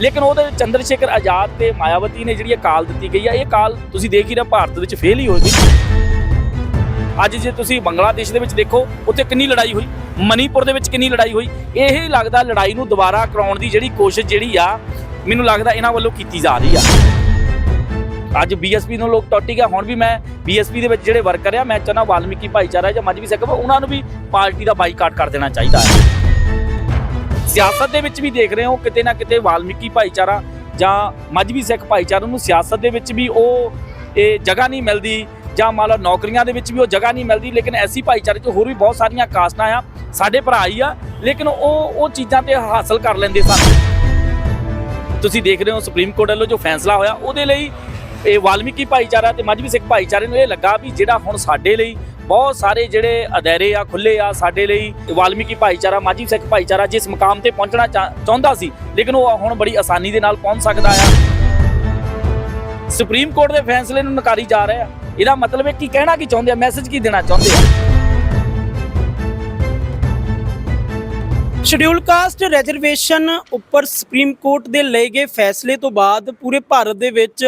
ਲੇਕਿਨ ਉਹਦੇ ਚੰਦਰ ਸ਼ੇਖਰ ਆਜ਼ਾਦ ਤੇ ਮਾਇਆਵਤੀ ਨੇ ਜਿਹੜੀ ਇਹ ਕਾਲ ਦਿੱਤੀ ਗਈ ਆ, ਇਹ ਕਾਲ ਤੁਸੀਂ ਦੇਖ ਹੀ ਰਹੇ ਭਾਰਤ ਵਿੱਚ ਫੇਲ ਹੀ ਹੋਈ ਅੱਜ ਜੇ ਤੁਸੀਂ ਬੰਗਲਾਦੇਸ਼ ਦੇ ਵਿੱਚ ਦੇਖੋ, ਉੱਥੇ ਕਿੰਨੀ ਲੜਾਈ ਹੋਈ? ਮਨੀਪੁਰ ਦੇ ਵਿੱਚ ਕਿੰਨੀ ਲੜਾਈ ਹੋਈ? ਇਹ ਹੀ ਲੱਗਦਾ ਲੜਾਈ ਨੂੰ ਦੁਬਾਰਾ ਕਰਾਉਣ ਦੀ ਜਿਹੜੀ ਕੋਸ਼ਿਸ਼ ਜਿਹੜੀ ਆ, ਮੈਨੂੰ ਲੱਗਦਾ ਇਹਨਾਂ ਵੱਲੋਂ ਕੀਤੀ ਜਾ ਰਹੀ ਆ। ਅੱਜ ਬੀਐਸਪੀ ਨੂੰ ਲੋਕ ਟੁੱਟ ਗਿਆ। ਹੁਣ ਵੀ ਮੈਂ ਬੀਐਸਪੀ ਦੇ ਵਿੱਚ ਜਿਹੜੇ ਵਰਕਰ ਆ, ਮੈਂ ਚਾਹੁੰਦਾ ਵਾਲਮੀਕੀ ਭਾਈਚਾਰਾ ਜਾਂ ਮਜਬੀ ਸਿੱਖ, ਉਹਨਾਂ ਨੂੰ ਵੀ ਪਾਰਟੀ ਦਾ ਬਾਈਕਾਟ ਕਰ ਦੇਣਾ ਚਾਹੀਦਾ ਹੈ। ਸਿਆਸਤ ਦੇ ਵਿੱਚ ਵੀ ਦੇਖ ਰਹੇ ਹੋ, ਕਿਤੇ ਨਾ ਕਿਤੇ ਵਾਲਮੀਕੀ ਭਾਈਚਾਰਾ ਜਾਂ ਮਜਬੀ ਸਿੱਖ ਭਾਈਚਾਰੇ ਨੂੰ ਸਿਆਸਤ ਦੇ ਵਿੱਚ ਵੀ ਉਹ, ਇਹ ਜਗ੍ਹਾ ਨਹੀਂ ਮਿਲਦੀ ਜਾਂ ਮੰਨ ਲਓ ਨੌਕਰੀਆਂ ਦੇ ਵਿੱਚ ਵੀ ਉਹ ਜਗ੍ਹਾ ਨਹੀਂ ਮਿਲਦੀ, ਲੇਕਿਨ ਐਸੀ ਭਾਈਚਾਰੇ 'ਚ ਹੋਰ ਵੀ ਬਹੁਤ ਸਾਰੀਆਂ ਕਾਸਟਾਂ ਆ, ਸਾਡੇ ਭਰਾ ਹੀ ਆ, ਲੇਕਿਨ ਉਹ ਉਹ ਚੀਜ਼ਾਂ ਤੇ ਹਾਸਲ ਕਰ ਲੈਂਦੇ ਸਨ। ਤੁਸੀਂ ਦੇਖ ਰਹੇ ਹੋ ਸੁਪਰੀਮ ਕੋਰਟ ਵੱਲੋਂ ਜੋ ਫੈਸਲਾ ਹੋਇਆ, ਉਹਦੇ ਲਈ ਇਹ ਵਾਲਮੀਕੀ ਭਾਈਚਾਰਾ ਤੇ ਮਜਬੀ ਸਿੱਖ ਭਾਈਚਾਰੇ ਨੂੰ ਇਹ ਲੱਗਾ ਵੀ ਜਿਹੜਾ ਹੁਣ ਸਾਡੇ ਲਈ ਬਹੁਤ ਸਾਰੇ ਜਿਹੜੇ ਅਦਾਰੇ ਆ ਖੁੱਲੇ ਆ ਸਾਡੇ ਲਈ ਵਾਲਮੀਕੀ ਭਾਈਚਾਰਾ ਮਜਬੀ ਸਿੱਖ ਭਾਈਚਾਰਾ ਜਿਸ ਮੁਕਾਮ ਤੇ ਪਹੁੰਚਣਾ ਚਾਹੁੰਦਾ ਸੀ, ਲੇਕਿਨ ਉਹ ਹੁਣ ਬੜੀ ਆਸਾਨੀ ਦੇ ਨਾਲ ਪਹੁੰਚ ਸਕਦਾ ਆ। ਸੁਪਰੀਮ ਕੋਰਟ ਦੇ ਫੈਸਲੇ ਨੂੰ ਨਕਾਰੀ ਜਾ ਰਿਹਾ। ਇਹਦਾ ਮਤਲਬ ਹੈ ਕੀ ਕਹਿਣਾ, ਕੀ ਚਾਹੁੰਦੇ ਆ, ਮੈਸੇਜ ਕੀ ਦੇਣਾ ਚਾਹੁੰਦੇ ਆ? ਸ਼ਡਿਊਲ ਕਾਸਟ ਰਿਜ਼ਰਵੇਸ਼ਨ ਉੱਪਰ ਸੁਪਰੀਮ ਕੋਰਟ ਦੇ ਲਏ ਗਏ ਫੈਸਲੇ ਤੋਂ ਬਾਅਦ ਪੂਰੇ ਭਾਰਤ ਦੇ ਵਿੱਚ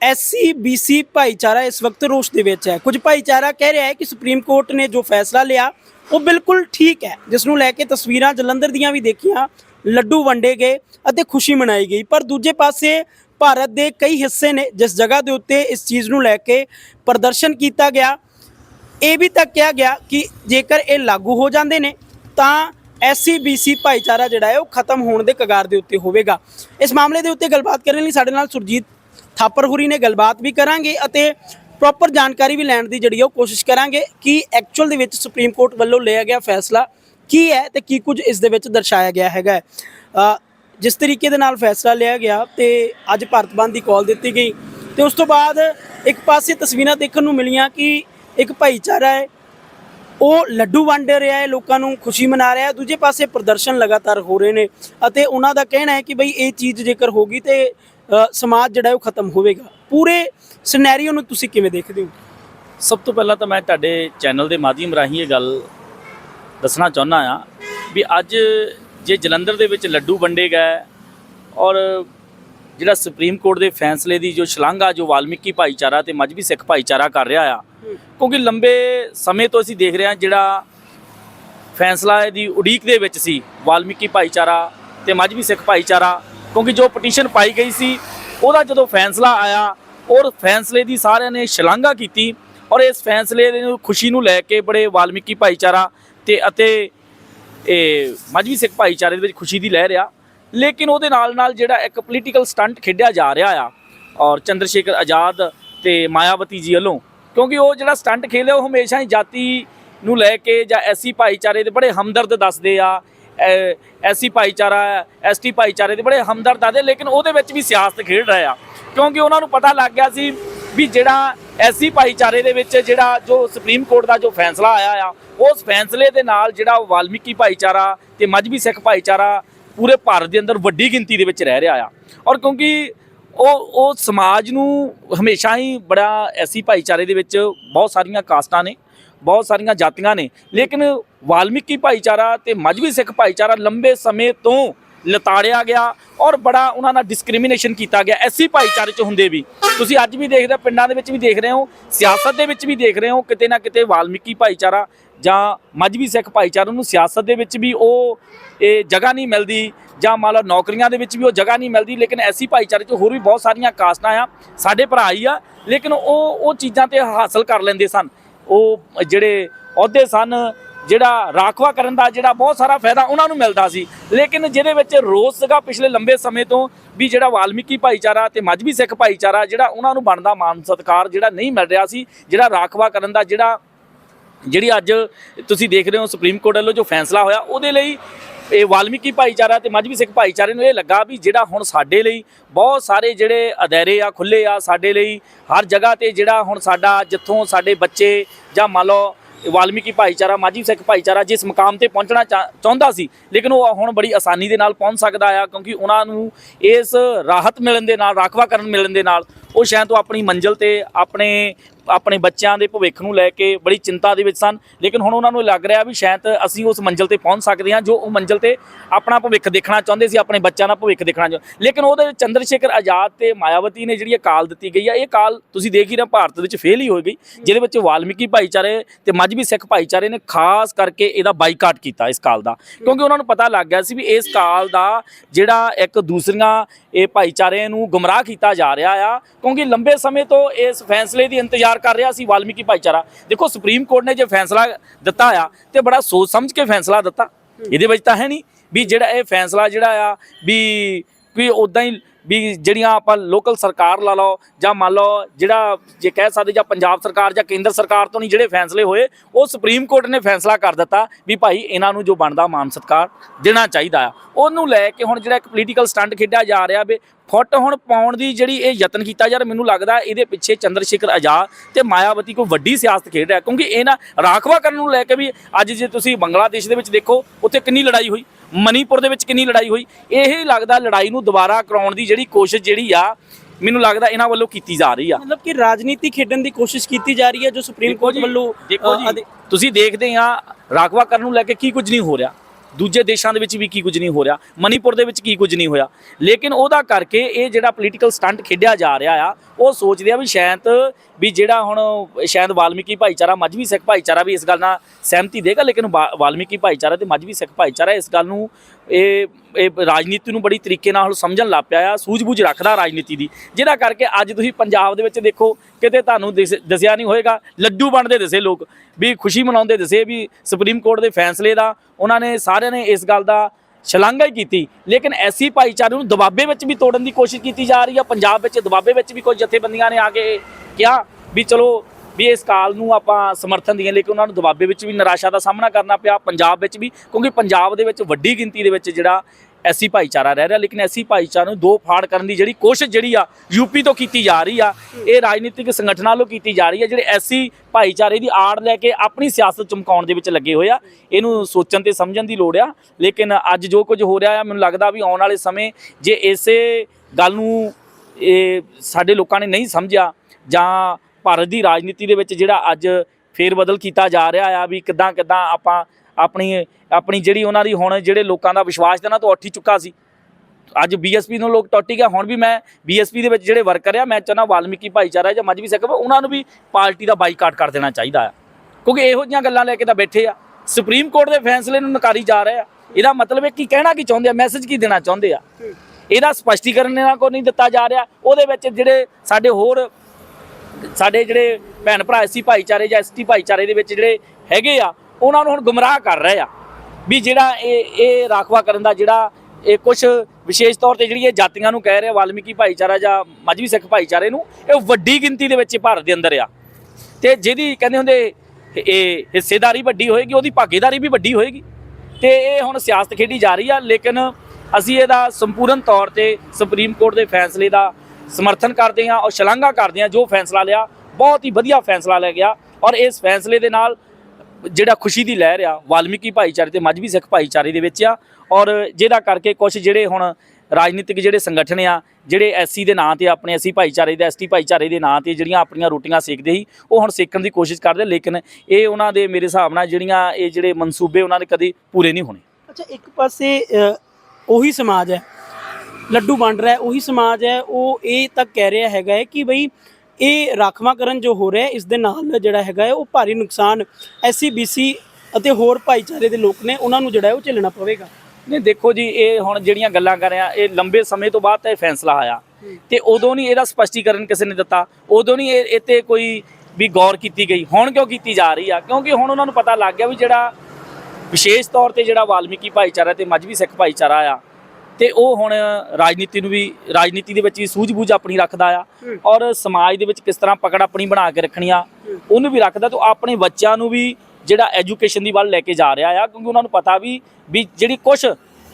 ਐਸਸੀ ਬੀਸੀ ਭਾਈਚਾਰਾ ਇਸ ਵਕਤ ਰੋਸ਼ ਦੇ ਵਿੱਚ ਹੈ। ਕੁਝ ਭਾਈਚਾਰਾ ਕਹਿ ਰਿਹਾ ਹੈ ਕਿ ਸੁਪਰੀਮ ਕੋਰਟ ਨੇ ਜੋ ਫੈਸਲਾ ਲਿਆ, ਉਹ ਬਿਲਕੁਲ ਠੀਕ ਹੈ। ਜਿਸ ਨੂੰ ਲੈ ਕੇ ਤਸਵੀਰਾਂ ਜਲੰਧਰ ਦੀਆਂ ਵੀ ਦੇਖੀਆਂ, ਲੱਡੂ ਵੰਡੇ ਗਏ ਅਤੇ ਖੁਸ਼ੀ ਮਨਾਈ ਗਈ। ਪਰ ਦੂਜੇ ਪਾਸੇ ਭਾਰਤ ਦੇ ਕਈ ਹਿੱਸੇ ਨੇ ਜਿਸ ਜਗ੍ਹਾ ਦੇ ਉੱਤੇ ਇਸ ਚੀਜ਼ ਨੂੰ ਲੈ ਕੇ ਪ੍ਰਦਰਸ਼ਨ ਕੀਤਾ ਗਿਆ, ਇਹ ਵੀ ਤਾਂ ਕਿਹਾ ਗਿਆ ਕਿ ਜੇਕਰ ਇਹ ਲਾਗੂ ਹੋ ਜਾਂਦੇ ਨੇ, ਤਾਂ ਐਸਸੀ ਬੀਸੀ ਭਾਈਚਾਰਾ ਜਿਹੜਾ ਹੈ ਉਹ ਖਤਮ ਹੋਣ ਦੇ ਕਗਾਰ ਦੇ ਉੱਤੇ ਹੋਵੇਗਾ। ਇਸ ਮਾਮਲੇ ਦੇ ਉੱਤੇ ਗੱਲਬਾਤ ਕਰਨ ਲਈ ਸਾਡੇ ਨਾਲ ਸੁਰਜੀਤ ਥਾਪਰ ਹੁਰੀ ਨੇ ਗੱਲਬਾਤ ਵੀ ਕਰਾਂਗੇ ਅਤੇ ਪ੍ਰੋਪਰ ਜਾਣਕਾਰੀ ਵੀ ਲੈਣ ਦੀ ਜਿਹੜੀ ਆ ਉਹ ਕੋਸ਼ਿਸ਼ ਕਰਾਂਗੇ ਕਿ ਐਕਚੁਅਲ ਦੇ ਵਿੱਚ ਸੁਪਰੀਮ ਕੋਰਟ ਵੱਲੋਂ ਲਿਆ ਗਿਆ ਫੈਸਲਾ ਕੀ ਹੈ ਤੇ ਕੀ ਕੁਝ ਇਸ ਦੇ ਵਿੱਚ ਦਰਸਾਇਆ ਗਿਆ ਹੈਗਾ ਜਿਸ ਤਰੀਕੇ ਦੇ ਨਾਲ ਫੈਸਲਾ ਲਿਆ ਗਿਆ ਤੇ ਅੱਜ ਭਾਰਤ ਬੰਦ ਦੀ ਕਾਲ ਦਿੱਤੀ ਗਈ ਤੇ ਉਸ ਤੋਂ ਬਾਅਦ ਇੱਕ ਪਾਸੇ ਤਸਵੀਰਾਂ ਦੇਖਣ ਨੂੰ ਮਿਲੀਆਂ ਕਿ ਇੱਕ ਭਾਈਚਾਰਾ ਹੈ ਉਹ ਲੱਡੂ ਵੰਡ ਰਿਹਾ ਹੈ ਲੋਕਾਂ ਨੂੰ ਖੁਸ਼ੀ ਮਨਾ ਰਿਹਾ ਹੈ ਦੂਜੇ ਪਾਸੇ ਪ੍ਰਦਰਸ਼ਨ ਲਗਾਤਾਰ ਹੋ ਰਹੇ ਨੇ ਅਤੇ ਉਹਨਾਂ ਦਾ ਕਹਿਣਾ ਹੈ ਕਿ ਬਈ ਇਹ ਚੀਜ਼ ਜੇਕਰ ਹੋਗੀ ਤੇ ਅ, ਸਮਾਜ ਜਿਹੜਾ ਉਹ ਖਤਮ ਹੋਵੇਗਾ। ਪੂਰੇ ਸਿਨੈਰੀਓ ਨੂੰ ਤੁਸੀਂ ਕਿਵੇਂ ਦੇਖਦੇ ਹੋ? ਸਭ ਤੋਂ ਪਹਿਲਾਂ ਤਾਂ ਮੈਂ ਤੁਹਾਡੇ ਚੈਨਲ ਦੇ ਮਾਧਿਅਮ ਰਾਹੀਂ ਇਹ ਗੱਲ ਦੱਸਣਾ ਚਾਹੁੰਦਾ ਆ ਵੀ ਅੱਜ ਜੇ ਜਲੰਧਰ ਦੇ ਵਿੱਚ ਲੱਡੂ ਵੰਡੇ ਗਏ ਔਰ ਜਿਹੜਾ ਸੁਪਰੀਮ ਕੋਰਟ ਦੇ ਫੈਸਲੇ ਦੀ ਜੋ ਸ਼ਲਾਘਾ ਜੋ ਵਾਲਮੀਕੀ ਭਾਈਚਾਰਾ ਤੇ ਮਜਬੀ ਸਿੱਖ ਭਾਈਚਾਰਾ ਕਰ ਰਿਹਾ ਆ ਕਿਉਂਕਿ ਲੰਬੇ ਸਮੇਂ ਤੋਂ ਅਸੀਂ ਦੇਖ ਰਹੇ ਹਾਂ ਜਿਹੜਾ ਫੈਸਲਾ ਇਹਦੀ ਉਡੀਕ ਦੇ ਵਿੱਚ ਸੀ ਵਾਲਮੀਕੀ ਭਾਈਚਾਰਾ ਤੇ ਮਜਬੀ ਸਿੱਖ ਭਾਈਚਾਰਾ ਕਿਉਂਕਿ ਜੋ ਪਟੀਸ਼ਨ ਪਾਈ ਗਈ ਸੀ, ਉਹਦਾ ਜਦੋਂ ਫੈਸਲਾ ਆਇਆ, ਔਰ ਫੈਸਲੇ ਦੀ ਸਾਰਿਆਂ ਨੇ ਸ਼ਲਾਘਾ ਕੀਤੀ, ਔਰ ਇਸ ਫੈਸਲੇ ਨੂੰ ਖੁਸ਼ੀ ਨੂੰ ਲੈ ਕੇ ਬੜੇ ਵਾਲਮੀਕੀ ਭਾਈਚਾਰਾ ਤੇ ਅਤੇ ਇਹ ਮਜਬੀ ਸਿੱਖ ਭਾਈਚਾਰੇ ਦੇ ਵਿੱਚ ਖੁਸ਼ੀ ਦੀ ਲਹਿਰ ਆ। ਲੇਕਿਨ ਉਹਦੇ ਨਾਲ ਨਾਲ ਜਿਹੜਾ ਇੱਕ ਪੋਲੀਟੀਕਲ ਸਟੰਟ ਖੇਡਿਆ ਜਾ ਰਿਹਾ ਆ, ਔਰ ਚੰਦਰ ਸ਼ੇਖਰ ਆਜ਼ਾਦ ਤੇ ਮਾਇਆਵਤੀ ਜੀ ਵੱਲੋਂ, ਕਿਉਂਕਿ ਉਹ ਜਿਹੜਾ ਸਟੰਟ ਖੇਲਿਆ ਉਹ ਹਮੇਸ਼ਾ ਹੀ ਜਾਤੀ ਨੂੰ ਲੈ ਕੇ ਜਾਂ ਐਸੀ ਭਾਈਚਾਰੇ ਦੇ ਬੜੇ ਹਮਦਰਦ ਦੱਸਦੇ ਆ ਐਸੀ ਭਾਈਚਾਰਾ, ਐਸਟੀ ਭਾਈਚਾਰੇ ਦੇ ਬੜੇ ਹਮਦਰਦ ਆਦੇ ਲੇਕਿਨ ਉਹਦੇ ਵਿੱਚ ਵੀ ਸਿਆਸਤ ਖੇਡ ਰਹੇ ਆ। ਕਿਉਂਕਿ ਉਹਨਾਂ ਨੂੰ ਪਤਾ ਲੱਗ ਗਿਆ ਸੀ ਵੀ ਜਿਹੜਾ ਐਸੀ ਭਾਈਚਾਰੇ ਦੇ ਵਿੱਚ ਜਿਹੜਾ ਜੋ ਸੁਪਰੀਮ ਕੋਰਟ ਦਾ ਜੋ ਫੈਸਲਾ ਆਇਆ ਆ, ਉਸ ਫੈਸਲੇ ਦੇ ਨਾਲ ਜਿਹੜਾ ਵਾਲਮੀਕੀ ਭਾਈਚਾਰਾ ਤੇ ਮਜਬੀ ਸਿੱਖ ਭਾਈਚਾਰਾ ਪੂਰੇ ਭਾਰਤ ਦੇ ਅੰਦਰ ਵੱਡੀ ਗਿਣਤੀ ਦੇ ਵਿੱਚ ਰਹਿ ਰਿਹਾ ਆ। ਔਰ ਕਿਉਂਕਿ ਉਹ ਉਹ ਸਮਾਜ ਨੂੰ ਹਮੇਸ਼ਾ ਹੀ ਬੜਾ ਐਸੀ ਭਾਈਚਾਰੇ ਦੇ ਵਿੱਚ ਬਹੁਤ ਸਾਰੀਆਂ ਕਾਸਟਾਂ ਨੇ ਬਹੁਤ ਸਾਰੀਆਂ ਜਾਤੀਆਂ ਨੇ। ਲੇਕਿਨ ਵਾਲਮੀਕੀ ਭਾਈਚਾਰਾ ਤੇ ਮਜਬੀ ਸਿੱਖ ਭਾਈਚਾਰਾ ਲੰਬੇ ਸਮੇਂ ਤੋਂ ਲਤਾੜਿਆ ਗਿਆ ਔਰ ਬੜਾ ਉਹਨਾਂ ਨਾਲ ਡਿਸਕ੍ਰਿਮੀਨੇਸ਼ਨ ਕੀਤਾ ਗਿਆ। ਐਸੀ ਭਾਈਚਾਰੇ 'ਚ ਹੁੰਦੇ ਵੀ। ਤੁਸੀਂ ਅੱਜ ਵੀ ਦੇਖਦੇ ਹੋ, ਪਿੰਡਾਂ ਦੇ ਵਿੱਚ ਵੀ ਦੇਖ ਰਹੇ ਹੋ ਸਿਆਸਤ ਦੇ ਵਿੱਚ ਵੀ ਦੇਖ ਰਹੇ ਹੋ ਕਿਤੇ ਨਾ ਕਿਤੇ ਵਾਲਮੀਕੀ ਭਾਈਚਾਰਾ ਜਾਂ ਮਜਬੀ ਸਿੱਖ ਭਾਈਚਾਰੇ ਨੂੰ ਸਿਆਸਤ ਦੇ ਵਿੱਚ ਵੀ ਉਹ ਇਹ ਜਗ੍ਹਾ ਨਹੀਂ ਮਿਲਦੀ ਜਾਂ ਮੰਨ ਲਓ ਨੌਕਰੀਆਂ ਦੇ ਵਿੱਚ ਵੀ ਉਹ ਜਗ੍ਹਾ ਨਹੀਂ ਮਿਲਦੀ ਲੇਕਿਨ ਐਸੀ ਭਾਈਚਾਰੇ 'ਚ ਹੋਰ ਵੀ ਬਹੁਤ ਸਾਰੀਆਂ ਕਾਸਟਾਂ ਆ ਸਾਡੇ ਭਰਾ ਹੀ ਆ ਲੇਕਿਨ ਉਹ ਉਹ ਚੀਜ਼ਾਂ ਤੇ ਹਾਸਲ ਕਰ ਲੈਂਦੇ ਸਨ। ਉਹ ਜਿਹੜੇ ਅਹੁਦੇ ਸਨ, ਜਿਹੜਾ ਰਾਖਵਾ ਕਰਨ ਦਾ ਜਿਹੜਾ ਬਹੁਤ ਸਾਰਾ ਫਾਇਦਾ ਉਹਨਾਂ ਨੂੰ ਮਿਲਦਾ ਸੀ। ਲੇਕਿਨ ਜਿਹਦੇ ਵਿੱਚ ਰੋਸ ਸੀਗਾ ਪਿਛਲੇ ਲੰਬੇ ਸਮੇਂ ਤੋਂ ਵੀ ਜਿਹੜਾ ਵਾਲਮੀਕੀ ਭਾਈਚਾਰਾ ਤੇ ਮਜਬੀ ਸਿੱਖ ਭਾਈਚਾਰਾ ਜਿਹੜਾ ਉਹਨਾਂ ਨੂੰ ਬਣਦਾ ਮਾਨ ਸਤਕਾਰ ਜਿਹੜਾ ਨਹੀਂ ਮਿਲ ਰਿਹਾ ਸੀ, ਜਿਹੜਾ ਰਾਖਵਾ ਕਰਨ ਦਾ ਜਿਹੜਾ ਜਿਹੜੀ ਅੱਜ ਤੁਸੀਂ ਦੇਖ ਰਹੇ ਹੋ ਸੁਪਰੀਮ ਕੋਰਟ ਵੱਲੋਂ ਜੋ ਫੈਸਲਾ ਹੋਇਆ, ਉਹਦੇ ਲਈ ਇਹ ਵਾਲਮੀਕੀ ਭਾਈਚਾਰਾ ਤੇ ਮਜਬੀ ਸਿੱਖ ਭਾਈਚਾਰੇ ਨੂੰ ਇਹ ਲੱਗਾ ਵੀ ਜਿਹੜਾ ਹੁਣ ਸਾਡੇ ਲਈ ਬਹੁਤ ਸਾਰੇ ਜਿਹੜੇ ਅਦਾਰੇ ਆ ਖੁੱਲੇ ਆ ਸਾਡੇ ਲਈ, ਹਰ ਜਗ੍ਹਾ ਤੇ ਜਿਹੜਾ ਹੁਣ ਸਾਡਾ ਜਿੱਥੋਂ ਸਾਡੇ ਬੱਚੇ ਜਾਂ ਮੰਨ ਲਓ ਵਾਲਮੀਕੀ ਭਾਈਚਾਰਾ, ਮਾਝੀ ਸਿੱਖ ਭਾਈਚਾਰਾ ਜਿਸ ਮੁਕਾਮ ਤੇ ਪਹੁੰਚਣਾ ਚਾ- ਚਾਹੁੰਦਾ ਸੀ, ਲੇਕਿਨ ਉਹ ਹੁਣ ਬੜੀ ਆਸਾਨੀ ਦੇ ਨਾਲ ਪਹੁੰਚ ਸਕਦਾ ਆ ਕਿਉਂਕਿ ਉਹਨਾਂ ਨੂੰ ਇਸ ਰਾਹਤ ਮਿਲਣ ਦੇ ਨਾਲ ਰਾਖਵਾ ਕਰਨ ਮਿਲਣ ਦੇ ਨਾਲ ਉਹ ਸ਼ਾਇਦ ਤੋਂ ਆਪਣੀ ਮੰਜ਼ਿਲ ਤੇ ਆਪਣੇ ਆਪਣੇ ਬੱਚਿਆਂ ਦੇ ਭਵਿੱਖ ਨੂੰ ਲੈ ਕੇ ਬੜੀ ਚਿੰਤਾ ਦੇ ਵਿੱਚ ਸਨ। ਲੇਕਿਨ ਹੁਣ ਉਹਨਾਂ ਨੂੰ ਲੱਗ ਰਿਹਾ ਵੀ ਸ਼ਾਇਦ ਅਸੀਂ ਉਸ ਮੰਜ਼ਿਲ ਤੇ ਪਹੁੰਚ ਸਕਦੇ ਹਾਂ ਜੋ ਉਹ ਮੰਜ਼ਿਲ ਤੇ ਆਪਣਾ ਭਵਿੱਖ ਦੇਖਣਾ ਚਾਹੁੰਦੇ ਸੀ, ਆਪਣੇ ਬੱਚਿਆਂ ਦਾ ਭਵਿੱਖ ਦੇਖਣਾ ਚਾਹੁੰਦੇ ਲੇਕਿਨ ਉਹਦੇ ਵਿੱਚ ਚੰਦਰ ਸ਼ੇਖਰ ਆਜ਼ਾਦ ਤੇ ਮਾਇਆਵਤੀ ਨੇ ਜਿਹੜੀ ਇਹ ਕਾਲ ਦਿੱਤੀ ਗਈ ਆ, ਇਹ ਕਾਲ ਤੁਸੀਂ ਦੇਖ ਹੀ ਰਹੇ ਭਾਰਤ ਵਿੱਚ ਫੇਲ ਹੀ ਹੋ ਗਈ, ਜਿਹਦੇ ਵਿੱਚ ਵਾਲਮੀਕੀ ਭਾਈਚਾਰੇ ਤੇ ਮਜਬੀ ਸਿੱਖ ਭਾਈਚਾਰੇ ਨੇ ਖਾਸ ਕਰਕੇ ਇਹਦਾ ਬਾਈਕਾਟ ਕੀਤਾ ਇਸ ਕਾਲ ਦਾ। ਕਿਉਂਕਿ ਉਹਨਾਂ ਨੂੰ ਪਤਾ ਲੱਗ ਗਿਆ ਸੀ ਵੀ ਇਸ ਕਾਲ ਦਾ ਜਿਹੜਾ ਇੱਕ ਦੂਸਰੀਆਂ ਇਹ ਭਾਈਚਾਰੇ ਨੂੰ ਗੁੰਮਰਾਹ ਕੀਤਾ ਜਾ ਰਿਹਾ ਆ, ਕਿਉਂਕਿ ਲੰਬੇ ਸਮੇਂ ਤੋਂ ਇਸ ਫੈਸਲੇ ਦੀ ਇੰਤਜ਼ਾਰ ਕਰ ਰਿਹਾ ਸੀ ਵਾਲਮੀਕੀ ਭਾਈਚਾਰਾ। ਦੇਖੋ ਸੁਪਰੀਮ ਕੋਰਟ ਨੇ ਜੇ ਫੈਸਲਾ ਦਿੱਤਾ ਆ, ਤੇ ਬੜਾ ਸੋਚ ਸਮਝ ਕੇ ਫੈਸਲਾ ਦਿੱਤਾ। ਇਹਦੇ ਵਿੱਚ ਤਾਂ ਹੈ ਨਹੀਂ ਵੀ ਜਿਹੜਾ ਇਹ ਫੈਸਲਾ ਜਿਹੜਾ ਆ, ਵੀ ਕੋਈ ਉਦਾਂ ਹੀ ਵੀ ਜਿਹੜੀਆਂ ਆਪਾਂ ਲੋਕਲ ਸਰਕਾਰ ਲਾ ਲਓ ਜਾਂ ਮੰਨ ਲਓ ਜਿਹੜਾ ਜੇ ਕਹਿ ਸਕਦੇ ਜਾਂ ਪੰਜਾਬ ਸਰਕਾਰ ਜਾਂ ਕੇਂਦਰ ਸਰਕਾਰ ਤੋਂ ਨਹੀਂ ਜਿਹੜੇ ਫੈਸਲੇ ਹੋਏ, ਉਹ ਸੁਪਰੀਮ ਕੋਰਟ ਨੇ ਫੈਸਲਾ ਕਰ ਦਿੱਤਾ ਵੀ ਭਾਈ ਇਹਨਾਂ ਨੂੰ ਜੋ ਬਣਦਾ ਮਾਨ ਸਤਕਾਰ ਦੇਣਾ ਚਾਹੀਦਾ ਆ। ਉਹਨੂੰ ਲੈ ਕੇ ਹੁਣ ਜਿਹੜਾ ਇੱਕ ਪੋਲੀਟੀਕਲ ਸਟੰਟ ਖੇਡਿਆ ਜਾ ਰਿਹਾ ਵੀ ਫੁੱਟ ਹੁਣ ਪਾਉਣ ਦੀ ਜਿਹੜੀ ਇਹ ਯਤਨ ਕੀਤਾ ਜਾ ਰਿਹਾ ਮੈਨੂੰ ਲੱਗਦਾ ਇਹਦੇ ਪਿੱਛੇ ਚੰਦਰ ਸ਼ੇਖਰ ਆਜ਼ਾਦ ਤੇ ਮਾਇਆਵਤੀ ਕੋਈ ਵੱਡੀ ਸਿਆਸਤ ਖੇਡ ਰਿਹਾ ਕਿਉਂਕਿ ਇਹਨਾਂ ਰਾਖਵਾ ਕਰਨ ਨੂੰ ਲੈ ਕੇ ਵੀ ਅੱਜ ਜੇ ਤੁਸੀਂ ਬੰਗਲਾਦੇਸ਼ ਦੇ ਵਿੱਚ ਦੇਖੋ ਉੱਥੇ ਕਿੰਨੀ ਲੜਾਈ ਹੋਈ ਮਨੀਪੁਰ ਦੇ ਵਿੱਚ ਕਿੰਨੀ ਲੜਾਈ ਹੋਈ ਇਹ ਲੱਗਦਾ ਲੜਾਈ ਨੂੰ ਦੁਬਾਰਾ ਕਰਾਉਣ ਦੀ ਜਿਹੜੀ ਕੋਸ਼ਿਸ਼ ਜਿਹੜੀ ਆ ਮੈਨੂੰ ਲੱਗਦਾ ਇਹਨਾਂ ਵੱਲੋਂ ਕੀਤੀ ਜਾ ਰਹੀ ਆ। ਮਤਲਬ ਕਿ ਰਾਜਨੀਤੀ ਖੇਡਣ ਦੀ ਕੋਸ਼ਿਸ਼ ਕੀਤੀ ਜਾ ਰਹੀ ਹੈ ਜੋ ਸੁਪਰੀਮ ਕੋਰਟ ਵੱਲੋਂ ਦੇਖੋ ਜੀ। ਤੁਸੀਂ ਦੇਖਦੇ ਆ ਰਾਖਵਾ ਕਰਨ ਨੂੰ ਲੈ ਕੇ ਕੀ ਕੁਝ ਨਹੀਂ ਹੋ ਰਿਹਾ। ਦੂਜੇ ਦੇਸ਼ਾਂ ਦੇ ਵਿੱਚ ਵੀ ਕੀ ਕੁਝ ਨਹੀਂ ਹੋ ਰਿਹਾ, ਮਨੀਪੁਰ ਦੇ ਵਿੱਚ ਕੀ ਕੁਝ ਨਹੀਂ ਹੋਇਆ। ਲੇਕਿਨ ਉਹਦਾ ਕਰਕੇ ਇਹ ਜਿਹੜਾ ਪੋਲੀਟੀਕਲ ਸਟੰਟ ਖੇਡਿਆ ਜਾ ਰਿਹਾ ਆ, ਉਹ ਸੋਚਦੇ ਆ ਵੀ ਸ਼ਾਇਦ ਵੀ ਜਿਹੜਾ ਹੁਣ ਸ਼ਾਇਦ ਵਾਲਮੀਕੀ ਭਾਈਚਾਰਾ ਮਜਬੀ ਸਿੱਖ ਭਾਈਚਾਰਾ ਵੀ ਇਸ ਗੱਲ ਨਾਲ ਸਹਿਮਤੀ ਦੇਗਾ, ਲੇਕਿਨ ਵਾ- ਵਾਲਮੀਕੀ ਭਾਈਚਾਰਾ ਤੇ ਮਜਬੀ ਸਿੱਖ ਭਾਈਚਾਰਾ ਇਸ ਗੱਲ ਨੂੰ ਇਹ ਇਹ ਰਾਜਨੀਤੀ ਨੂੰ ਬੜੀ ਤਰੀਕੇ ਨਾਲ ਸਮਝਣ ਲੱਗ ਪਿਆ ਆ, ਸੂਝ-ਬੂਝ ਰੱਖਦਾ ਰਾਜਨੀਤੀ ਦੀ। ਜਿਹਦਾ ਕਰਕੇ ਅੱਜ ਤੁਸੀਂ ਪੰਜਾਬ ਦੇ ਵਿੱਚ ਦੇਖੋ, ਕਿਤੇ ਤੁਹਾਨੂੰ ਦਿਸ- ਦੱਸਿਆ ਨਹੀਂ ਹੋਏਗਾ, ਲੱਡੂ ਬਣਦੇ ਦਿਸੇ ਲੋਕ, ਵੀ ਖੁਸ਼ੀ ਮਨਾਉਂਦੇ ਦਿਸੇ ਵੀ ਸੁਪਰੀਮ ਕੋਰਟ ਦੇ ਫੈਸਲੇ ਦਾ, ਉਹਨਾਂ ਨੇ ਸਾਰਿਆਂ ਨੇ ਇਸ ਗੱਲ ਦਾ ਸ਼ਲਾਘਾ ਹੀ ਕੀਤੀ। ਲੇਕਿਨ ਐਸੀ ਭਾਈਚਾਰੇ ਨੂੰ ਦਬਾਬੇ ਵਿੱਚ ਵੀ ਤੋੜਨ ਦੀ ਕੋਸ਼ਿਸ਼ ਕੀਤੀ ਜਾ ਰਹੀ ਆ, ਪੰਜਾਬ ਵਿੱਚ ਦਬਾਬੇ ਵਿੱਚ ਵੀ ਕੋਈ ਜਥੇਬੰਦੀਆਂ ਨੇ ਆ ਕੇ ਕਿਹਾ ਵੀ ਚਲੋ ਵੀ ਇਸ ਕਾਲ ਨੂੰ ਆਪਾਂ ਸਮਰਥਨ ਦਈਏ ਲੇਕਿਨ ਉਹਨਾਂ ਨੂੰ ਦਬਾਬੇ ਵਿੱਚ ਵੀ ਨਿਰਾਸ਼ਾ ਦਾ ਸਾਹਮਣਾ ਕਰਨਾ ਪਿਆ, ਪੰਜਾਬ ਵਿੱਚ ਵੀ, ਕਿਉਂਕਿ ਪੰਜਾਬ ਦੇ ਵਿੱਚ ਵੱਡੀ ਗਿਣਤੀ ਦੇ ਵਿੱਚ ਜਿਹੜਾ ਐਸੀ ਭਾਈਚਾਰਾ ਰਹਿ ਰਿਹਾ, ਲੇਕਿਨ ਐਸੀ ਭਾਈਚਾਰੇ ਨੂੰ ਦੋ ਫਾੜ ਕਰਨ ਦੀ ਜਿਹੜੀ ਕੋਸ਼ਿਸ਼ ਜਿਹੜੀ ਆ ਯੂਪੀ ਤੋਂ ਕੀਤੀ ਜਾ ਰਹੀ ਆ, ਇਹ ਰਾਜਨੀਤਿਕ ਸੰਗਠਨਾਂ ਵੱਲੋਂ ਕੀਤੀ ਜਾ ਰਹੀ ਆ, ਜਿਹੜੇ ਐਸੀ ਭਾਈਚਾਰੇ ਦੀ ਆੜ ਲੈ ਕੇ ਆਪਣੀ ਸਿਆਸਤ ਚਮਕਾਉਣ ਦੇ ਵਿੱਚ ਲੱਗੇ ਹੋਏ ਆ, ਇਹਨੂੰ ਸੋਚਣ ਤੇ ਸਮਝਣ ਦੀ ਲੋੜ ਆ, ਲੇਕਿਨ ਅੱਜ ਜੋ ਕੁਝ ਹੋ ਰਿਹਾ ਆ, ਮੈਨੂੰ ਲੱਗਦਾ ਵੀ ਆਉਣ ਵਾਲੇ ਸਮੇਂ ਜੇ ਇਸੇ ਗੱਲ ਨੂੰ ਇਹ ਸਾਡੇ ਲੋਕਾਂ ਨੇ ਨਹੀਂ ਸਮਝਿਆ ਜਾਂ ਭਾਰਤ ਦੀ ਰਾਜਨੀਤੀ ਦੇ ਵਿੱਚ ਜਿਹੜਾ ਅੱਜ ਫੇਰ ਬਦਲ ਕੀਤਾ ਜਾ ਰਿਹਾ ਆ ਵੀ ਕਿੱਦਾਂ ਕਿੱਦਾਂ ਆਪਾਂ ਆਪਣੀ ਆਪਣੀ ਜਿਹੜੀ ਉਹਨਾਂ ਦੀ ਹੁਣ ਜਿਹੜੇ ਲੋਕਾਂ ਦਾ ਵਿਸ਼ਵਾਸ ਤੇ ਨਾ ਤੋਂ ਉੱਠੀ ਚੁੱਕਾ ਸੀ। ਅੱਜ ਬੀਐਸਪੀ ਨੂੰ ਲੋਕ ਟੁੱਟ ਹੀ ਗਿਆ, ਹੁਣ ਵੀ ਮੈਂ ਬੀਐਸਪੀ ਦੇ ਵਿੱਚ ਜਿਹੜੇ ਵਰਕਰ ਆ, ਮੈਂ ਚਾਹੁੰਦਾ ਵਾਲਮੀਕੀ ਭਾਈਚਾਰਾ ਜਾਂ ਮੱਝ ਵੀ ਸਿੱਖ ਉਹਨਾਂ ਨੂੰ ਵੀ ਪਾਰਟੀ ਦਾ ਬਾਈਕਾਟ ਕਰ ਦੇਣਾ ਚਾਹੀਦਾ ਆ। ਕਿਉਂਕਿ ਇਹੋ ਜਿਹੀਆਂ ਗੱਲਾਂ ਲੈ ਕੇ ਤਾਂ ਬੈਠੇ ਆ। ਸੁਪਰੀਮ ਕੋਰਟ ਦੇ ਫੈਸਲੇ ਨੂੰ ਨਕਾਰੀ ਜਾ ਰਹੇ ਆ। ਇਹਦਾ ਮਤਲਬ ਇਹ ਕੀ ਕਹਿਣਾ ਕੀ ਚਾਹੁੰਦੇ ਆ, ਮੈਸੇਜ ਕੀ ਦੇਣਾ ਚਾਹੁੰਦੇ ਆ? ਇਹਦਾ ਸਪਸ਼ਟੀਕਰਨ ਇਹਨਾਂ ਕੋਲ ਨਹੀਂ ਦਿੱਤਾ ਜਾ ਰਿਹਾ। ਉਹਦੇ ਵਿੱਚ ਜਿਹੜੇ ਸਾਡੇ ਹੋਰ ਸਾਡੇ ਜਿਹੜੇ ਭੈਣ ਭਰਾ ਐਸੀ ਭਾਈਚਾਰੇ ਜਾਂ ਐਸਟੀ ਭਾਈਚਾਰੇ ਦੇ ਵਿੱਚ ਜਿਹੜੇ ਹੈਗੇ ਆ, ਉਹਨਾਂ ਨੂੰ ਹੁਣ ਗੁੰਮਰਾਹ ਕਰ ਰਹੇ ਆ ਵੀ ਜਿਹੜਾ ਇਹ ਇਹ ਰਾਖਵਾ ਕਰਨ ਦਾ ਜਿਹੜਾ ਇਹ ਕੁਝ ਵਿਸ਼ੇਸ਼ ਤੌਰ ਤੇ ਜਿਹੜੀ ਇਹ ਜਾਤੀਆਂ ਨੂੰ ਕਹਿ ਰਿਹਾ ਵਾਲਮੀਕੀ ਭਾਈਚਾਰਾ ਜਾਂ ਮਜਬੀ ਸਿੱਖ ਭਾਈਚਾਰੇ ਨੂੰ, ਇਹ ਵੱਡੀ ਗਿਣਤੀ ਦੇ ਵਿੱਚ ਭਾਰਤ ਦੇ ਅੰਦਰ ਆ। ਤੇ ਜਿਹਦੀ ਕਹਿੰਦੇ ਹੁੰਦੇ ਇਹ ਹਿੱਸੇਦਾਰੀ ਵੱਡੀ ਹੋਏਗੀ, ਉਹਦੀ ਭਾਗੀਦਾਰੀ ਵੀ ਵੱਡੀ ਹੋਏਗੀ। ਤੇ ਇਹ ਹੁਣ ਸਿਆਸਤ ਖੇਡੀ ਜਾ ਰਹੀ ਆ, ਲੇਕਿਨ ਅਸੀਂ ਇਹਦਾ ਸੰਪੂਰਨ ਤੌਰ ਤੇ ਸੁਪਰੀਮ ਕੋਰਟ ਦੇ ਫੈਸਲੇ ਦਾ ਸਮਰਥਨ ਕਰਦੇ ਹਾਂ ਔਰ ਸ਼ਲਾਘਾ ਕਰਦੇ ਹਾਂ, ਜੋ ਫੈਸਲਾ ਲਿਆ, ਬਹੁਤ ਹੀ ਵਧੀਆ ਫੈਸਲਾ ਲਿਆ ਗਿਆ ਔਰ ਇਸ ਫੈਸਲੇ ਦੇ ਨਾਲ ਜਿਹੜਾ ਖੁਸ਼ੀ ਦੀ ਲਹਿਰ ਆ, ਵਾਲਮੀਕੀ ਭਾਈਚਾਰੇ ਤੇ ਮਜਬੀ ਸਿੱਖ ਭਾਈਚਾਰੇ ਦੇ ਵਿੱਚ ਆ ਔਰ ਜਿਹਦਾ ਕਰਕੇ ਕੁਝ ਜਿਹੜੇ ਹੁਣ ਰਾਜਨੀਤਿਕ ਜਿਹੜੇ ਸੰਗਠਨ ਆ, ਜਿਹੜੇ ਐਸਸੀ ਦੇ ਨਾਂ ਤੇ ਆਪਣੇ ਐਸੀ ਭਾਈਚਾਰੇ ਦੇ ਐਸਟੀ ਭਾਈਚਾਰੇ ਦੇ ਨਾਂ ਤੇ ਜਿਹੜੀਆਂ ਆਪਣੀਆਂ ਰੋਟੀਆਂ ਸੇਕਦੇ ਸੀ, ਉਹ ਹੁਣ ਸੇਕਣ ਦੀ ਕੋਸ਼ਿਸ਼ ਕਰਦੇ, ਲੇਕਿਨ ਇਹ ਉਹਨਾਂ ਦੇ ਮੇਰੇ ਹਿਸਾਬ ਨਾਲ ਜਿਹੜੀਆਂ ਇਹ ਜਿਹੜੇ ਮਨਸੂਬੇ ਉਹਨਾਂ ਦੇ ਕਦੀ ਪੂਰੇ ਨਹੀਂ ਹੋਣੇ। ਅੱਛਾ, ਇੱਕ ਪਾਸੇ ਉਹੀ ਸਮਾਜ ਹੈ ਲੱਡੂ ਵੰਡ ਰਿਹਾ ਉਹੀ ਸਮਾਜ ਹੈ ਉਹ ਇਹ ਤੱਕ ਕਹਿ ਰਿਹਾ ਹੈਗਾ ਹੈ ਕਿ ਬਈ ਇਹ ਰਾਖਵਾਂਕਰਨ ਜੋ ਹੋ ਰਿਹਾ ਇਸ ਦੇ ਨਾਲ ਜਿਹੜਾ ਹੈਗਾ ਉਹ ਭਾਰੀ ਨੁਕਸਾਨ ਐਸਸੀ ਬੀਸੀ ਅਤੇ ਹੋਰ ਭਾਈਚਾਰੇ ਦੇ ਲੋਕ ਨੇ ਉਹਨਾਂ ਨੂੰ ਜਿਹੜਾ ਉਹ ਝੱਲਣਾ ਪਵੇਗਾ। ਨਹੀਂ ਦੇਖੋ ਜੀ ਇਹ ਹੁਣ ਜਿਹੜੀਆਂ ਗੱਲਾਂ ਕਰ ਰਿਹਾ ਇਹ ਲੰਬੇ ਸਮੇਂ ਤੋਂ ਬਾਅਦ ਤਾਂ ਇਹ ਫੈਸਲਾ ਆਇਆ। ਤੇ ਉਦੋਂ ਨਹੀਂ ਇਹਦਾ ਸਪਸ਼ਟੀਕਰਨ ਕਿਸੇ ਨੇ ਦਿੱਤਾ ਉਦੋਂ ਨਹੀਂ ਇਹ ਇਹ ਤੇ ਕੋਈ ਵੀ ਗੌਰ ਕੀਤੀ ਗਈ। ਹੁਣ ਕਿਉਂ ਕੀਤੀ ਜਾ ਰਹੀ ਆ? ਕਿਉਂਕਿ ਹੁਣ ਉਹਨਾਂ ਨੂੰ ਪਤਾ ਲੱਗ ਗਿਆ ਵੀ ਜਿਹੜਾ ਵਿਸ਼ੇਸ਼ ਤੌਰ ਤੇ ਜਿਹੜਾ ਵਾਲਮੀਕੀ ਭਾਈਚਾਰਾ ਤੇ ਮਜਬੀ ਸਿੱਖ ਭਾਈਚਾਰਾ ਆ ਤੇ ਉਹ ਹੁਣ ਰਾਜਨੀਤੀ ਨੂੰ ਵੀ ਰਾਜਨੀਤੀ ਦੇ ਵਿੱਚ ਵੀ ਸੂਝ-ਬੂਝ ਆਪਣੀ ਰੱਖਦਾ ਆ। ਔਰ ਸਮਾਜ ਦੇ ਵਿੱਚ ਕਿਸ ਤਰ੍ਹਾਂ ਪਕੜ ਆਪਣੀ ਬਣਾ ਕੇ ਰੱਖਣੀ ਆ ਉਹਨੂੰ ਵੀ ਰੱਖਦਾ ਤੇ ਉਹ ਆਪਣੇ ਬੱਚਿਆਂ ਨੂੰ ਵੀ ਜਿਹੜਾ ਐਜੂਕੇਸ਼ਨ ਦੀ ਵੱਲ ਲੈ ਕੇ ਜਾ ਰਿਹਾ ਆ ਕਿਉਂਕਿ ਉਹਨਾਂ ਨੂੰ ਪਤਾ ਵੀ ਵੀ ਜਿਹੜੀ ਕੁਝ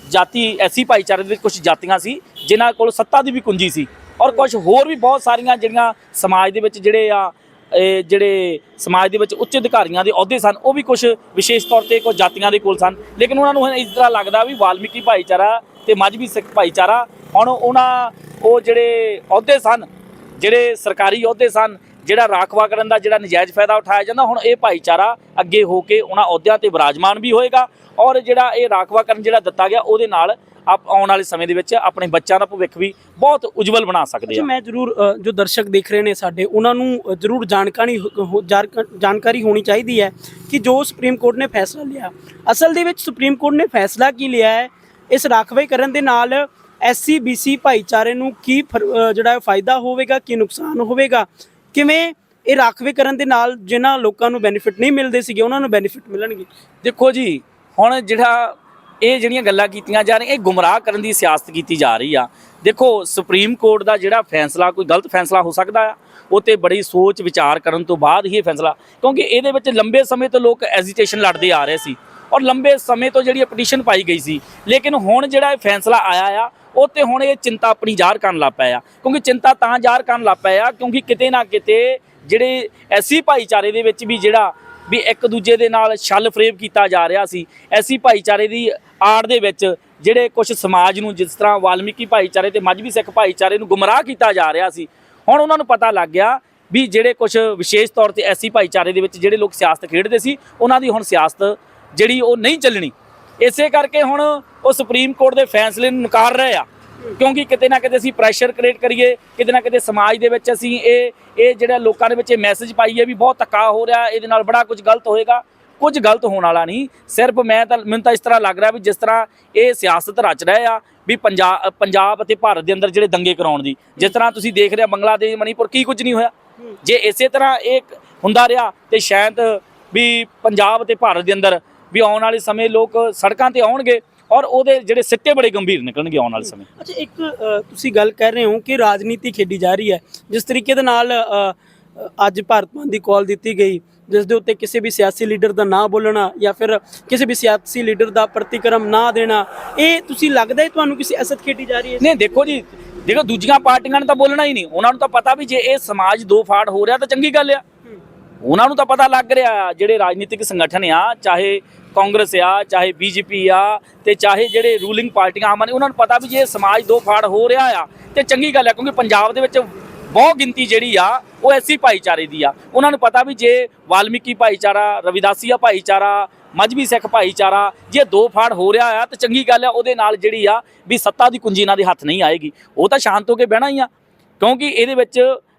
ਜਾਤੀ ਐਸੀ ਭਾਈਚਾਰੇ ਦੇ ਵਿੱਚ ਕੁਝ ਜਾਤੀਆਂ ਸੀ ਜਿਨ੍ਹਾਂ ਕੋਲ ਸੱਤਾ ਦੀ ਵੀ ਕੁੰਜੀ ਸੀ। ਔਰ ਕੁਝ ਹੋਰ ਵੀ ਬਹੁਤ ਸਾਰੀਆਂ ਜਿਹੜੀਆਂ ਸਮਾਜ ਦੇ ਵਿੱਚ ਜਿਹੜੇ ਆ ਇਹ ਜਿਹੜੇ ਸਮਾਜ ਦੇ ਵਿੱਚ ਉੱਚ ਅਧਿਕਾਰੀਆਂ ਦੇ ਅਹੁਦੇ ਸਨ ਉਹ ਵੀ ਕੁਝ ਵਿਸ਼ੇਸ਼ ਤੌਰ ਤੇ ਕੁਝ ਜਾਤੀਆਂ ਦੇ ਕੋਲ ਸਨ। ਲੇਕਿਨ ਉਹਨਾਂ ਨੂੰ ਇਸ ਤਰ੍ਹਾਂ ਲੱਗਦਾ ਵੀ ਵਾਲਮੀਕੀ ਭਾਈਚਾਰਾ ਤੇ ਮਜਬੀ ਸਿੱਖ ਭਾਈਚਾਰਾ ਹੁਣ ਉਹਨਾਂ ਉਹ ਜਿਹੜੇ ਅਹੁਦੇ ਸਨ ਜਿਹੜੇ ਸਰਕਾਰੀ ਅਹੁਦੇ ਸਨ ਜਿਹੜਾ ਰਾਖਵਾ ਕਰਨ ਦਾ ਜਿਹੜਾ ਨਜਾਇਜ਼ ਫਾਇਦਾ ਉਠਾਇਆ ਜਾਂਦਾ ਹੁਣ ਇਹ ਭਾਈਚਾਰਾ ਅੱਗੇ ਹੋ ਕੇ ਉਹਨਾਂ ਅਹੁਦਿਆਂ ਤੇ ਵਿਰਾਜਮਾਨ ਵੀ ਹੋਏਗਾ ਔਰ ਜਿਹੜਾ ਇਹ ਰਾਖਵਾ ਕਰਨ ਜਿਹੜਾ ਦਿੱਤਾ ਗਿਆ ਉਹਦੇ ਨਾਲ ਆਪ ਆਉਣ ਵਾਲੇ ਸਮੇਂ ਦੇ ਵਿੱਚ ਆਪਣੇ ਬੱਚਿਆਂ ਦਾ ਭਵਿੱਖ ਵੀ ਬਹੁਤ ਉਜਵਲ ਬਣਾ ਸਕਦੇ ਆ। ਮੈਂ ਜ਼ਰੂਰ ਜੋ ਦਰਸ਼ਕ ਦੇਖ ਰਹੇ ਨੇ ਸਾਡੇ ਉਹਨਾਂ ਨੂੰ ਜ਼ਰੂਰ ਜਾਣਕਾਰੀ ਜਾਣਕਾਰੀ ਹੋਣੀ ਚਾਹੀਦੀ ਹੈ ਕਿ ਜੋ ਸੁਪਰੀਮ ਕੋਰਟ ਨੇ ਫੈਸਲਾ ਲਿਆ ਅਸਲ ਦੇ ਵਿੱਚ ਸੁਪਰੀਮ ਕੋਰਟ ਨੇ ਫੈਸਲਾ ਕੀ ਲਿਆ ਹੈ? ਇਸ ਰਾਖਵੇ ਕਰਨ ਦੇ ਨਾਲ ਐਸਸੀ ਬੀਸੀ ਭਾਈਚਾਰੇ ਨੂੰ ਕੀ ਫਰ- ਜਿਹੜਾ ਫਾਇਦਾ ਹੋਵੇਗਾ, ਕੀ ਨੁਕਸਾਨ ਹੋਵੇਗਾ? ਕਿਵੇਂ ਇਹ ਰਾਖਵੇ ਕਰਨ ਦੇ ਨਾਲ ਜਿਨ੍ਹਾਂ ਲੋਕਾਂ ਨੂੰ ਬੈਨੀਫਿਟ ਨਹੀਂ ਮਿਲਦੇ ਸੀਗੇ, ਉਹਨਾਂ ਨੂੰ ਬੈਨੀਫਿਟ ਮਿਲਣਗੇ? ਦੇਖੋ ਜੀ, ਹੁਣ ਜਿਹੜਾ ਇਹ ਜਿਹੜੀਆਂ ਗੱਲਾਂ ਕੀਤੀਆਂ ਜਾ ਰਹੀਆਂ, ਇਹ ਗੁੰਮਰਾਹ ਕਰਨ ਦੀ ਸਿਆਸਤ ਕੀਤੀ ਜਾ ਰਹੀ ਆ। ਦੇਖੋ, ਸੁਪਰੀਮ ਕੋਰਟ ਦਾ ਜਿਹੜਾ ਫੈਸਲਾ, ਕੋਈ ਗਲਤ ਫੈਸਲਾ ਹੋ ਸਕਦਾ ਆ, ਉਹ ਤੇ ਬੜੀ ਸੋਚ ਵਿਚਾਰ ਕਰਨ ਤੋਂ ਬਾਅਦ ਹੀ ਇਹ ਫੈਸਲਾ, ਕਿਉਂਕਿ ਇਹਦੇ ਵਿੱਚ ਲੰਬੇ ਸਮੇਂ ਤੋਂ ਲੋਕ ਐਜੀਟੇਸ਼ਨ ਲੜਦੇ ਆ ਰਹੇ ਸੀ। ਔਰ ਲੰਬੇ ਸਮੇਂ ਤੋਂ ਜਿਹੜੀ ਪਟੀਸ਼ਨ ਪਾਈ ਗਈ ਸੀ। ਲੇਕਿਨ ਹੁਣ ਜਿਹੜਾ ਇਹ ਫੈਸਲਾ ਆਇਆ ਆ, ਉਹ ਤੇ ਹੁਣ ਇਹ ਚਿੰਤਾ ਆਪਣੀ ਜ਼ਾਹਰ ਕਰਨ ਲੱਗ ਪਏ ਆ। ਕਿਉਂਕਿ ਚਿੰਤਾ ਤਾਂ ਜ਼ਾਹਰ ਕਰਨ ਲੱਗ ਪਏ ਆ, ਕਿਉਂਕਿ ਕਿਤੇ ਨਾ ਕਿਤੇ ਜਿਹੜੇ ਐਸੀ ਭਾਈਚਾਰੇ ਦੇ ਵਿੱਚ ਵੀ ਜਿਹੜਾ ਵੀ ਇੱਕ ਦੂਜੇ ਦੇ ਨਾਲ ਛਲ ਫਰੇਬ ਕੀਤਾ ਜਾ ਰਿਹਾ ਸੀ, ਐਸੀ ਭਾਈਚਾਰੇ ਦੀ ਆੜ ਦੇ ਵਿੱਚ ਜਿਹੜੇ ਕੁਝ ਸਮਾਜ ਨੂੰ ਜਿਸ ਤਰ੍ਹਾਂ ਵਾਲਮੀਕੀ ਭਾਈਚਾਰੇ ਤੇ ਮਜਬੀ ਸਿੱਖ ਭਾਈਚਾਰੇ ਨੂੰ ਗੁੰਮਰਾਹ ਕੀਤਾ ਜਾ ਰਿਹਾ ਸੀ, ਹੁਣ ਉਹਨਾਂ ਨੂੰ ਪਤਾ ਲੱਗ ਗਿਆ ਵੀ ਜਿਹੜੇ ਕੁਝ ਵਿਸ਼ੇਸ਼ ਤੌਰ ਤੇ ਐਸੀ ਭਾਈਚਾਰੇ ਦੇ ਵਿੱਚ ਜਿਹੜੇ ਲੋਕ ਸਿਆਸਤ ਖੇਡਦੇ ਸੀ, ਉਹਨਾਂ ਦੀ ਹੁਣ ਸਿਆਸਤ ਜਿਹੜੀ ਉਹ ਨਹੀਂ ਚੱਲਣੀ। ਇਸੇ ਕਰਕੇ ਹੁਣ ਉਹ ਸੁਪਰੀਮ ਕੋਰਟ ਦੇ ਫੈਸਲੇ ਨੂੰ ਨਕਾਰ ਰਹੇ ਆ। ਕਿਉਂਕਿ ਕਿਤੇ ਨਾ ਕਿਤੇ ਅਸੀਂ ਪ੍ਰੈਸ਼ਰ ਕ੍ਰੀਏਟ ਕਰੀਏ, ਕਿਤੇ ਨਾ ਕਿਤੇ ਸਮਾਜ ਦੇ ਵਿੱਚ ਅਸੀਂ ਇਹ ਇਹ ਜਿਹੜਾ ਲੋਕਾਂ ਦੇ ਵਿੱਚ ਇਹ ਮੈਸੇਜ ਪਾਈਏ ਵੀ ਬਹੁਤ ਧੱਕਾ ਹੋ ਰਿਹਾ, ਇਹਦੇ ਨਾਲ ਬੜਾ ਕੁਝ ਗਲਤ ਹੋਏਗਾ। ਕੁਝ ਗਲਤ ਹੋਣ ਵਾਲਾ ਨਹੀਂ। ਸਿਰਫ ਮੈਂ ਤਾਂ, ਮੈਨੂੰ ਤਾਂ ਇਸ ਤਰ੍ਹਾਂ ਲੱਗ ਰਿਹਾ ਵੀ ਜਿਸ ਤਰ੍ਹਾਂ ਇਹ ਸਿਆਸਤ ਰਚ ਰਹੇ ਆ ਵੀ ਪੰਜਾਬ ਪੰਜਾਬ ਅਤੇ ਭਾਰਤ ਦੇ ਅੰਦਰ ਜਿਹੜੇ ਦੰਗੇ ਕਰਾਉਣ ਦੀ। ਜਿਸ ਤਰ੍ਹਾਂ ਤੁਸੀਂ ਦੇਖ ਰਹੇ ਹੋ ਬੰਗਲਾਦੇਸ਼, ਮਣੀਪੁਰ ਕੀ ਕੁਝ ਨਹੀਂ ਹੋਇਆ। ਜੇ ਇਸੇ ਤਰ੍ਹਾਂ ਇਹ ਹੁੰਦਾ ਰਿਹਾ ਤੇ ਸ਼ਾਇਦ ਵੀ ਪੰਜਾਬ ਅਤੇ ਭਾਰਤ ਦੇ ਅੰਦਰ ਵੀ ਆਉਣ ਵਾਲੇ ਸਮੇਂ ਲੋਕ ਸੜਕਾਂ ਤੇ ਆਉਣਗੇ ਔਰ ਉਹਦੇ ਜਿਹੜੇ ਸਿੱਟੇ ਬੜੇ ਗੰਭੀਰ ਨਿਕਲਣਗੇ ਆਉਣ ਵਾਲੇ ਸਮੇਂ। ਅੱਛਾ ਇੱਕ ਤੁਸੀਂ ਗੱਲ ਕਰ ਰਹੇ ਹੋ ਕਿ ਰਾਜਨੀਤੀ ਖੇਡੀ ਜਾ ਰਹੀ ਹੈ। ਜਿਸ ਤਰੀਕੇ ਦੇ ਨਾਲ ਅੱਜ ਭਾਰਤ ਬੰਦ ਦੀ ਕਾਲ ਦਿੱਤੀ ਗਈ ਜਿਸ ਦੇ ਉੱਤੇ ਕਿਸੇ ਵੀ ਸਿਆਸੀ ਲੀਡਰ ਦਾ ਨਾਂ ਬੋਲਣਾ ਜਾਂ ਫਿਰ ਕਿਸੇ ਵੀ ਸਿਆਸੀ ਲੀਡਰ ਦਾ ਪ੍ਰਤੀਕਰਮ ਨਾ ਦੇਣਾ ਇਹ ਤੁਸੀਂ ਲੱਗਦਾ ਹੈ ਤੁਹਾਨੂੰ ਕਿਸੇ ਅਸਤ ਖੇਡੀ ਜਾ ਰਹੀ ਹੈ? ਨਹੀਂ ਦੇਖੋ ਜੀ ਦੇਖੋ ਦੂਜੀਆਂ ਪਾਰਟੀਆਂ ਨੇ ਤਾਂ ਬੋਲਣਾ ਹੀ ਨਹੀਂ। ਉਹਨਾਂ ਨੂੰ ਤਾਂ ਪਤਾ ਵੀ ਜੇ ਇਹ ਸਮਾਜ ਦੋ ਫਾੜ ਹੋ ਰਿਹਾ ਤਾਂ ਚੰਗੀ ਗੱਲ ਆ। ਉਹਨਾਂ ਨੂੰ ਤਾਂ ਪਤਾ ਲੱਗ ਰਿਹਾ ਆ, ਜਿਹੜੇ ਰਾਜਨੀਤਿਕ ਸੰਗਠਨ ਆ ਚਾਹੇ ਕਾਂਗਰਸ ਆ ਚਾਹੇ ਬੀਜੇਪੀ ਆ ਤੇ ਚਾਹੇ ਜਿਹੜੇ ਰੂਲਿੰਗ ਪਾਰਟੀਆਂ ਆਮ ਨੇ ਉਹਨਾਂ ਨੂੰ ਪਤਾ ਵੀ ਜੇ ਸਮਾਜ ਦੋ ਫਾੜ ਹੋ ਰਿਹਾ ਆ ਤੇ ਚੰਗੀ ਗੱਲ ਆ ਕਿਉਂਕਿ ਪੰਜਾਬ ਦੇ ਵਿੱਚ ਬਹੁ ਗਿਣਤੀ ਜਿਹੜੀ ਆ ਉਹ ਐਸੀ ਭਾਈਚਾਰੇ ਦੀ ਆ। ਉਹਨਾਂ ਨੂੰ ਪਤਾ ਵੀ ਜੇ ਵਾਲਮੀਕੀ ਭਾਈਚਾਰਾ ਰਵਿਦਾਸੀਆ ਭਾਈਚਾਰਾ ਮਜਬੀ ਸਿੱਖ ਭਾਈਚਾਰਾ ਜੇ ਦੋ ਫਾੜ ਹੋ ਰਿਹਾ ਆ ਤਾਂ ਚੰਗੀ ਗੱਲ ਆ ਉਹਦੇ ਨਾਲ ਜਿਹੜੀ ਆ ਵੀ ਸੱਤਾ ਦੀ ਕੁੰਜੀ ਇਹਨਾਂ ਦੇ ਹੱਥ ਨਹੀਂ ਆਏਗੀ। ਉਹ ਤਾਂ ਸ਼ਾਂਤ ਹੋ ਕੇ ਬਹਿਣਾ ਹੀ ਆ। ਕਿਉਂਕਿ ਇਹਦੇ ਵਿੱਚ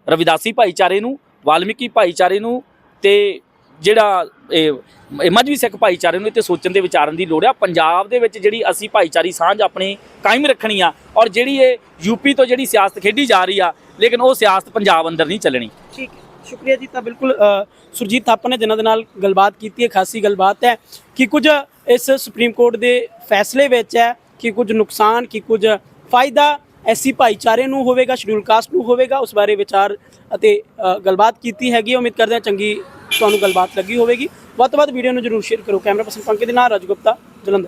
ਰਵਿਦਾਸੀ ਭਾਈਚਾਰੇ ਨੂੰ ਵਾਲਮੀਕੀ ਭਾਈਚਾਰੇ ਨੂੰ ਤੇ ਜਿਹੜਾ ਇਹ ਇਹ ਮਜਬੀ ਸਿੱਖ ਭਾਈਚਾਰੇ ਨੂੰ ਇਹ ਤੇ ਸੋਚਣ ਦੇ ਵਿਚਾਰਨ ਦੀ ਲੋੜ ਆ। ਪੰਜਾਬ ਦੇ ਵਿੱਚ ਜਿਹੜੀ ਅਸੀਂ ਭਾਈਚਾਰੀ ਸਾਂਝ ਆਪਣੀ ਕਾਇਮ ਰੱਖਣੀ ਆ ਔਰ ਜਿਹੜੀ ਇਹ ਯੂਪੀ ਤੋਂ ਜਿਹੜੀ ਸਿਆਸਤ ਖੇਡੀ ਜਾ ਰਹੀ ਆ, ਲੇਕਿਨ ਉਹ ਸਿਆਸਤ ਪੰਜਾਬ ਅੰਦਰ ਨਹੀਂ ਚੱਲਣੀ। ਠੀਕ ਹੈ। ਸ਼ੁਕਰੀਆ ਜੀ, ਤਾਂ ਬਿਲਕੁਲ ਸੁਰਜੀਤ ਥਾਪਾ ਨੇ ਜਿਨ੍ਹਾਂ ਦੇ ਨਾਲ ਗੱਲਬਾਤ ਕੀਤੀ ਹੈ, ਖਾਸੀ ਗੱਲਬਾਤ ਹੈ ਕਿ ਕੁਝ ਇਸ ਸੁਪਰੀਮ ਕੋਰਟ ਦੇ ਫੈਸਲੇ ਵਿੱਚ ਹੈ ਕਿ ਕੁਝ ਨੁਕਸਾਨ, ਕਿ ਕੁਝ ਫਾਇਦਾ ਐਸੀ ਭਾਈਚਾਰੇ ਨੂੰ ਹੋਵੇਗਾ, ਸ਼ਡਿਊਲ ਕਾਸਟ ਨੂੰ ਹੋਵੇਗਾ, ਉਸ ਬਾਰੇ ਵਿਚਾਰ ਅਤੇ ਗੱਲਬਾਤ ਕੀਤੀ ਹੈਗੀ ਹੈ। ਉਮੀਦ ਕਰਦੇ ਹਾਂ ਚੰਗੀ ਤੁਹਾਨੂੰ ਗੱਲਬਾਤ ਲੱਗੀ ਹੋਵੇਗੀ। ਵੱਧ ਤੋਂ ਵੱਧ ਵੀਡੀਓ ਨੂੰ ਜਰੂਰ ਸ਼ੇਅਰ ਕਰੋ। ਕੈਮਰਾ ਪਰਸਨ ਪੰਕਜ ਦੇ ਨਾਲ, ਰਾਜ ਗੁਪਤਾ, ਜਲੰਧਰ।